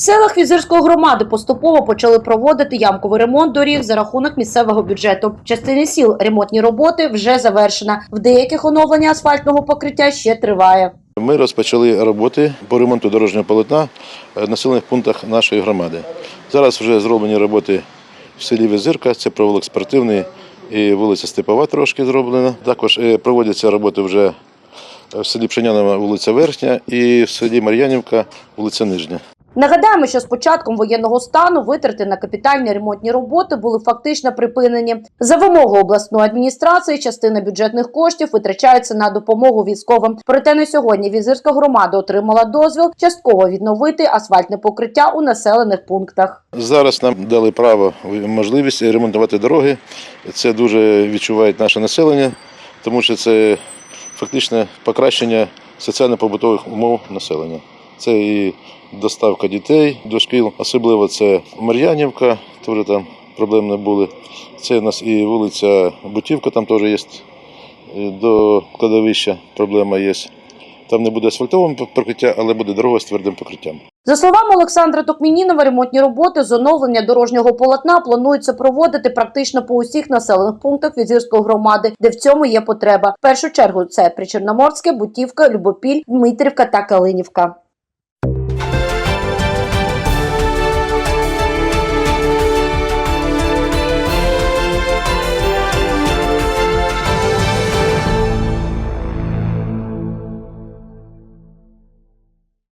селах Візирської громади поступово почали проводити ямковий ремонт доріг за рахунок місцевого бюджету. В сіл ремонтні роботи вже завершена. В деяких оновлення асфальтного покриття ще триває. Ми розпочали роботи по ремонту дорожнього полотна в населених пунктах нашої громади. Зараз вже зроблені роботи в селі Визирка, це провулок спортивний і вулиця Степова трошки зроблена. Також е, проводяться роботи вже в селі Пшенянова, вулиця Верхня і в селі Мар'янівка, вулиця Нижня. Нагадаємо, що з початком воєнного стану витрати на капітальні ремонтні роботи були фактично припинені. За вимогою обласної адміністрації, частина бюджетних коштів витрачається на допомогу військовим. Проте на сьогодні візирська громада отримала дозвіл частково відновити асфальтне покриття у населених пунктах. Зараз нам дали право, можливість ремонтувати дороги. Це дуже відчуває наше населення, тому що це фактично покращення соціально-побутових умов населення. Це і доставка дітей до шкіл, особливо це Мар'янівка, теж там проблем не були. Це у нас і вулиця Бутівка, там теж є до кладовища проблема є. Там не буде асфальтового покриття, але буде дорога з твердим покриттям. За словами Олександра Токмінінова, ремонтні роботи з оновлення дорожнього полотна планується проводити практично по усіх населених пунктах Візирської громади, де в цьому є потреба. В першу чергу це Причорноморське, Бутівка, Любопіль, Дмитрівка та Калинівка.